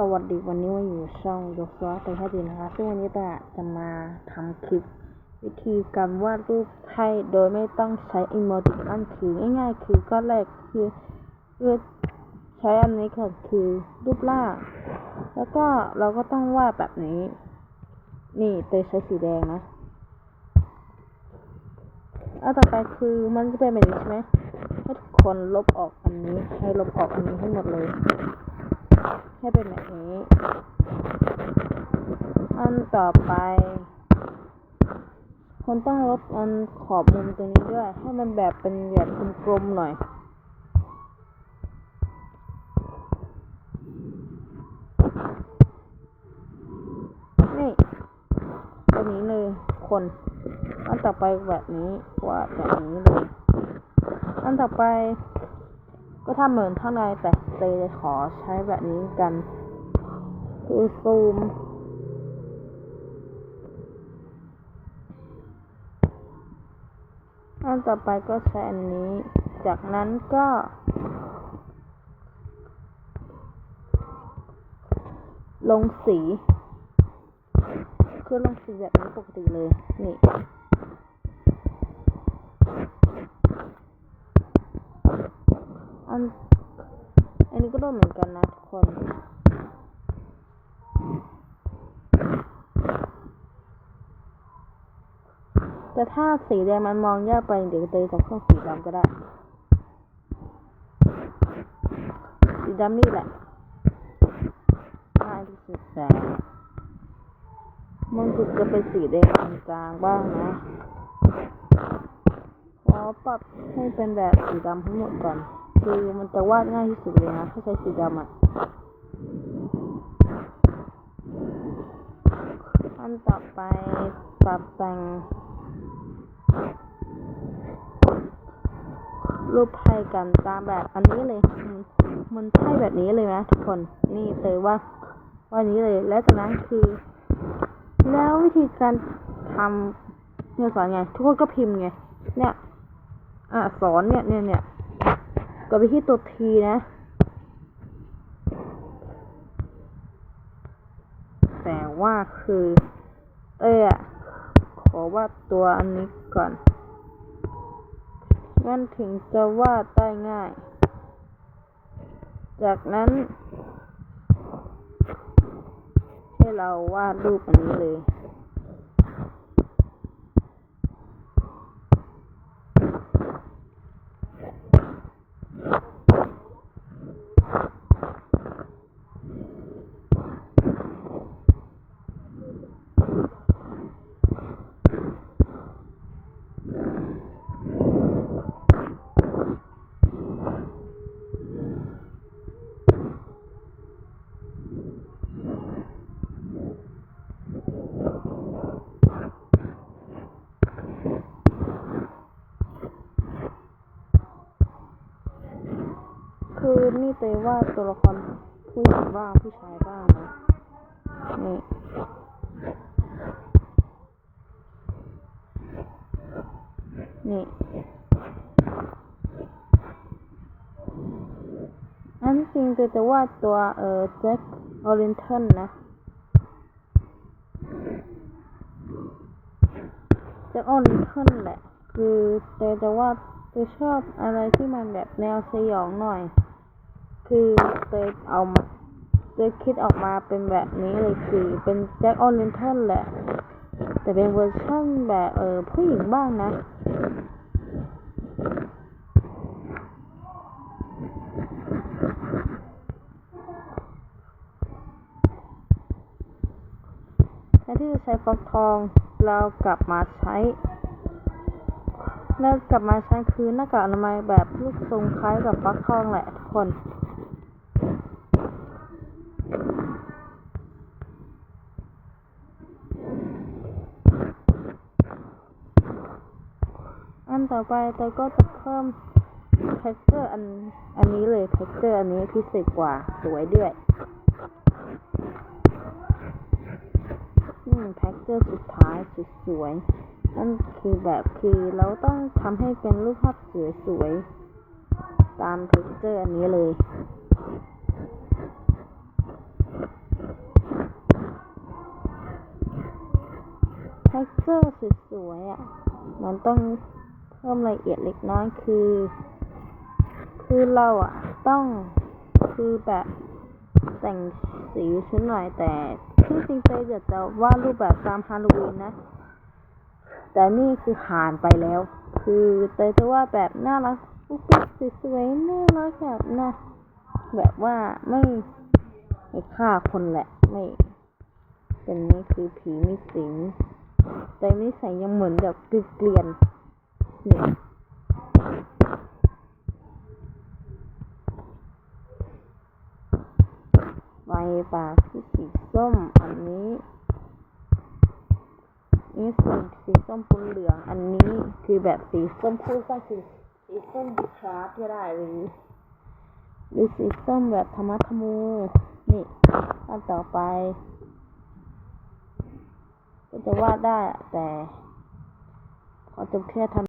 สวัสดีวันนี้มาอยู่ช่องยกซอสไปให้ดีนะคะซึ่งวันนี้ตาจะมาทำคลิป วิธีการวาดรูปให้โดยไม่ต้องใช้อิโมติคอนคือง่ายๆ คือก้อนแรกคือคือใช้อันนี้ค่ะคือรูปร่างแล้วก็เราก็ต้องวาดแบบนี้ นี่เตยใช้สีแดงนะเอาต่อไปคือมันจะเป็นแบบนี้ใช่ไหมให้ทุกคนลบออกอันนี้ให้ลบออกอันนี้ให้หมดเลย ให้เป็นแบบนี้ อันต่อไปคนต้องลบอันขอบมุมตรงนี้ด้วย ให้มันแบบเป็นแบบกลมๆหน่อย นี่ตรงนี้เลยคนอันต่อไปแบบนี้วาดแบบนี้เลย อันต่อไป ก็ทำเหมือนข้างในแต่เตยจะขอใช้แบบนี้กัน คือซูม อันต่อไปก็ใช้อันนี้ จากนั้นก็ลงสี คือลงสีแบบนี้ปกติเลย นี่ อัน อันนี้ก็โดนเหมือนกันนะทุกคน แต่ถ้าสีแดงมันมองยากไป เดี๋ยวเตยจากเครื่องสีดำก็ได้ สีดำนี่แหละง่ายที่สุดแต่มันคือจะเป็นสีแดงกลางบ้างนะขอปรับให้เป็นแบบสีดำทั้งหมดก่อน คือมันจะวาดง่ายที่สุดเลยนะ ถ้าใช้สีดำอะอันต่อไปปรับแต่ง รูปให้กันตามแบบอันนี้เลย มันมันใช่แบบนี้เลยนะทุกคน นี่เตยว่าว่านี้เลย แล้วจากนั้นคือ แล้ววิธีการทำเนี่ยสอนไง ทุกคนก็พิมพ์ไง เนี่ย อะสอนเนี่ยเนี่ยเนี่ย กดไปที่ตัวทีนะ แต่ว่าคือ เอ้อะขอวาดตัวอันนี้ก่อน มันถึงจะวาดได้ง่าย จากนั้น ให้เราวาดรูปอันนี้เลย คือนี่เตยว่าตัวละครผู้หญิงบ้างผู้ชายบ้างนะนี่นี่อันจริงเตยจะวาตัวเออแจ็คออรินเทนนะแจ็คออรินเทนแหละ คือเตยจะวาดเตยชอบอะไรที่มันแบบแนวสยองหน่อย คือเตยเอามาเตยคิดออกมาเป็นแบบนี้เลยคือเป็นแจ็คออรินเทนแหละ แต่เป็นเวอร์ชั่นแบบเออผู้หญิงบ้างนะแทนที่จะใช้ฟักทองเรากลับมาใช้เรากลับมาใช้คือหน้ากากอนามัยแบบรูปทรงคล้ายกับฟักทองแหละทุกคน ต่อไปเตยก็จะเพิ่ม texture อันอันนี้เลย texture อันนี้พิเศษกว่าสวยด้วยนี่ texture สุดท้ายสวยนั่นคือแบบคือเราต้องทำให้เป็นรูปภาพสวยๆตาม texture อันนี้เลยเท็กเจอร์สวยๆอะ มันต้อง พิ่มรายละเอียดเล็กน้อยคือ คือเราอะ ต้องคือแบบแต่งสีชิ้นหน่อยแต่ที่จริงใจอยากจะวาดรูปแบบตามฮาโลวีนนะ แต่นี่คือผ่านไปแล้ว คือเตยจะว่าแบบน่ารักปุ๊บสวยๆน่ารักแบบนะแบบว่าไม่ไม่ฆ่าคนแหละไม่เป็นนี่คือผีมีสิงแต่นิสัยยังเหมือนแบบเกลียน ๆเนี่ยใบปากที่สีส้ม อันนี้นี่สีสีส้มปนเหลือง อันนี้คือแบบสีส้มคู่ก็คือสีส้มคราฟก็ได้หรือหรือสีส้มแบบธรรมะธรรโมนี่อันต่อไป ก็จะวาดได้แต่เขาจะแค่ทำ